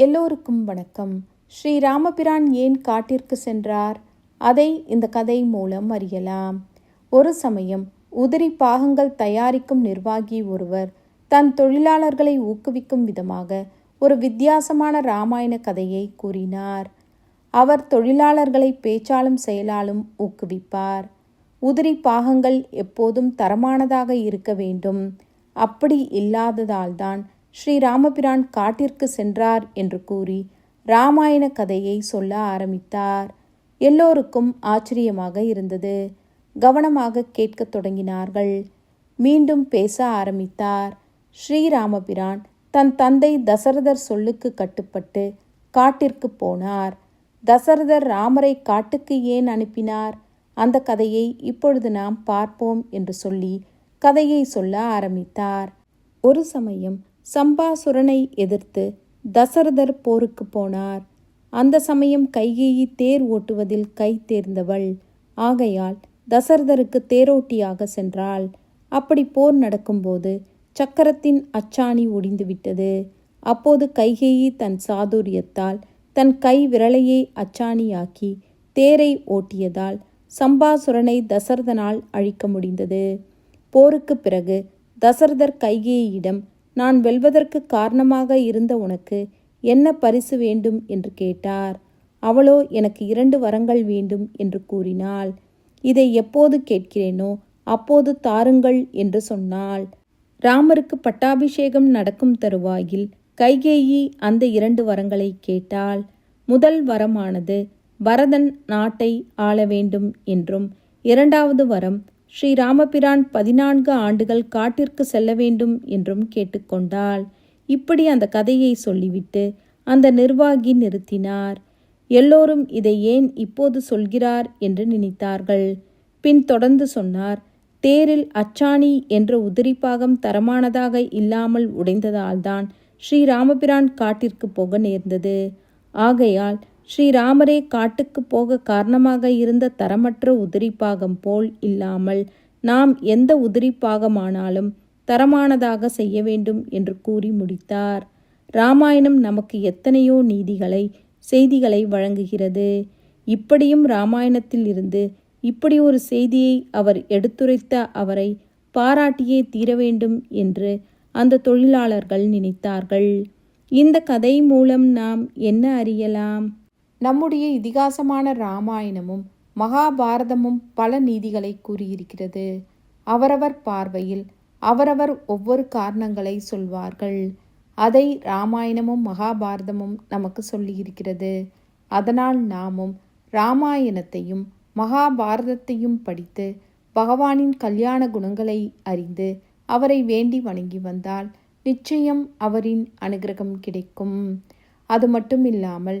எல்லோருக்கும் வணக்கம். ஸ்ரீ ராமபிரான் ஏன் காட்டிற்கு சென்றார்? அதை இந்த கதை மூலம் அறியலாம். ஒரு சமயம் உதிரி பாகங்கள் தயாரிக்கும் நிர்வாகி ஒருவர் தன் தொழிலாளர்களை ஊக்குவிக்கும் விதமாக ஒரு வித்தியாசமான ராமாயண கதையை கூறினார். அவர் தொழிலாளர்களை பேச்சாலும் செயலாலும் ஊக்குவிப்பார். உதிரி பாகங்கள் எப்போதும் தரமானதாக இருக்க வேண்டும். அப்படி இல்லாததால்தான் ஸ்ரீ ராமபிரான் காட்டிற்கு சென்றார் என்று கூறி ராமாயண கதையை சொல்ல ஆரம்பித்தார். எல்லோருக்கும் ஆச்சரியமாக இருந்தது. கவனமாக கேட்கத் தொடங்கினார்கள். மீண்டும் பேச ஆரம்பித்தார். ஸ்ரீராமபிரான் தன் தந்தை தசரதர் சொல்லுக்கு கட்டுப்பட்டு காட்டிற்கு போனார். தசரதர் ராமரை காட்டுக்கு ஏன் அனுப்பினார்? அந்த கதையை இப்பொழுது நாம் பார்ப்போம் என்று சொல்லி கதையை சொல்ல ஆரம்பித்தார். ஒரு சமயம் சம்பாசுரனை எதிர்த்து தசரதர் போருக்கு போனார். அந்த சமயம் கைகேயி தேர் ஓட்டுவதில் கை தேர்ந்தவள். ஆகையால் தசரதருக்கு தேரோட்டியாக சென்றாள். அப்படி போர் நடக்கும்போது சக்கரத்தின் அச்சாணி ஒடிந்துவிட்டது. அப்போது கைகேயி தன் சாதுரியத்தால் தன் கை விரலையே அச்சாணியாக்கி தேரை ஓட்டியதால் சம்பாசுரனை தசரதனால் அழிக்க முடிந்தது. போருக்கு பிறகு தசரதர் கைகேயிடம் நான் வெல்வதற்கு காரணமாக இருந்த உனக்கு என்ன பரிசு வேண்டும் என்று கேட்டார். அவளோ எனக்கு இரண்டு வரங்கள் வேண்டும் என்று கூறினாள். இதை எப்போது கேட்கிறேனோ அப்போது தாருங்கள் என்று சொன்னாள். ராமருக்கு பட்டாபிஷேகம் நடக்கும் தருவாயில் கைகேயி அந்த இரண்டு வரங்களை கேட்டாள். முதல் வரமானது பரதன் நாட்டை ஆள வேண்டும் என்றும் இரண்டாவது வரம் ஸ்ரீராமபிரான் பதினான்கு ஆண்டுகள் காட்டிற்கு செல்ல வேண்டும் என்றும் கேட்டுக்கொண்டாள். இப்படி அந்த கதையை சொல்லிவிட்டு அந்த நிர்வாகி நிறுத்தினார். எல்லோரும் இதை ஏன் இப்போது சொல்கிறார் என்று நினைத்தார்கள். பின் தொடர்ந்து சொன்னார் தேரில் அச்சாணி என்ற உதிரிப்பாகம் தரமானதாக இல்லாமல் உடைந்ததால்தான் ஸ்ரீராமபிரான் காட்டிற்கு போக நேர்ந்தது. ஆகையால் ஸ்ரீராமரே காட்டுக்கு போக காரணமாக இருந்த தரமற்ற உதிரிப்பாகம் போல் இல்லாமல் நாம் எந்த உதிரிப்பாகமானாலும் தரமானதாக செய்ய வேண்டும் என்று கூறி முடித்தார். ராமாயணம் நமக்கு எத்தனையோ நீதிகளை செய்திகளை வழங்குகிறது. இப்படியும் ராமாயணத்தில் இருந்து இப்படி ஒரு செய்தியை அவர் எடுத்துரைத்த அவரை பாராட்டியே தீர வேண்டும் என்று அந்த தொழிலாளர்கள் நினைத்தார்கள். இந்த கதை மூலம் நாம் என்ன அறியலாம்? நம்முடைய இதிகாசமான ராமாயணமும் மகாபாரதமும் பல நீதிகளை கூறியிருக்கிறது. அவரவர் பார்வையில் அவரவர் ஒவ்வொரு காரணங்களை சொல்வார்கள். அதை ராமாயணமும் மகாபாரதமும் நமக்கு சொல்லியிருக்கிறது. அதனால் நாமும் ராமாயணத்தையும் மகாபாரதத்தையும் படித்து பகவானின் கல்யாண குணங்களை அறிந்து அவரை வேண்டி வணங்கி வந்தால் நிச்சயம் அவரின் அனுகிரகம் கிடைக்கும். அது மட்டும் இல்லாமல்